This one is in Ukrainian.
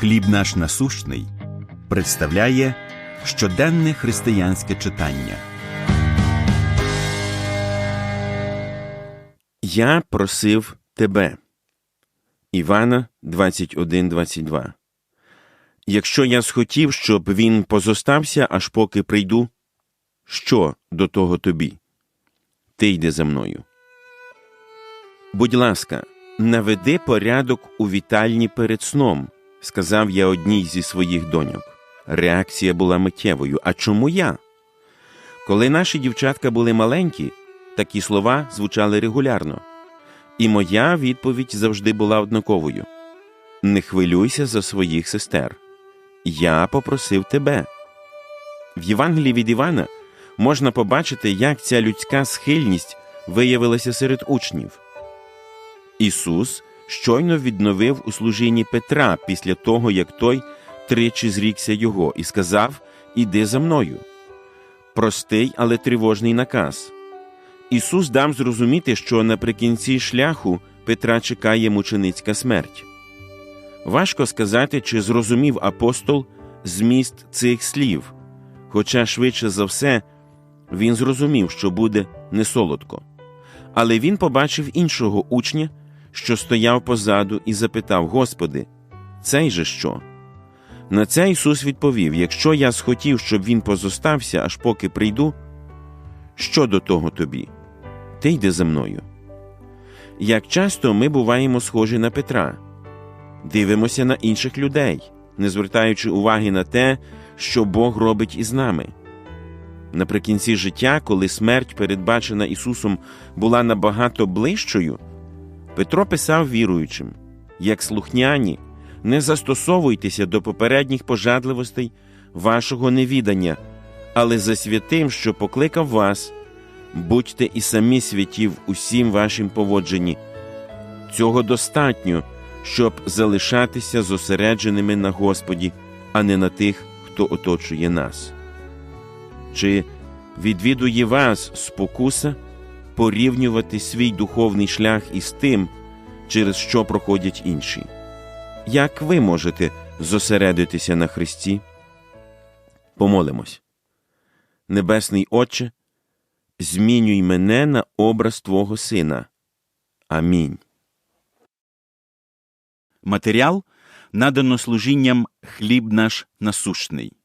Хліб наш насущний представляє щоденне християнське читання. Я просив тебе. Івана 21.22 Якщо я схотів, щоб він позостався, аж поки прийду, що до того тобі? Ти йди за мною. Будь ласка, наведи порядок у вітальні перед сном, сказав я одній зі своїх доньок. Реакція була миттєвою. А чому я? Коли наші дівчатка були маленькі, такі слова звучали регулярно. І моя відповідь завжди була однаковою: Не хвилюйся за своїх сестер. Я попросив тебе. В Євангелії від Івана можна побачити, як ця людська схильність виявилася серед учнів. Ісус щойно відновив у служінні Петра після того, як той тричі зрікся його, і сказав Іди за мною. Простий, але тривожний наказ. Ісус дав зрозуміти, що наприкінці шляху Петра чекає мученицька смерть. Важко сказати, чи зрозумів апостол зміст цих слів, хоча швидше за все він зрозумів, що буде не солодко. Але він побачив іншого учня, що стояв позаду, і запитав Господи, цей же що? На це Ісус відповів: Якщо я схотів, щоб він позостався, аж поки прийду, що до того тобі? Ти йди за мною. Як часто ми буваємо схожі на Петра, дивимося на інших людей, не звертаючи уваги на те, що Бог робить із нами. Наприкінці життя, коли смерть, передбачена Ісусом, була набагато ближчою, Петро писав віруючим, як слухняні, не застосовуйтеся до попередніх пожадливостей вашого невідання, але за святим, що покликав вас, будьте і самі святі в усім вашім поводженні. Цього достатньо, щоб залишатися зосередженими на Господі, а не на тих, хто оточує нас. Чи відвідує вас спокуса порівнювати свій духовний шлях із тим, через що проходять інші? Як ви можете зосередитися на Христі? Помолимось. Небесний Отче, змінюй мене на образ Твого Сина. Амінь. Матеріал надано служінням Хліб наш насущний.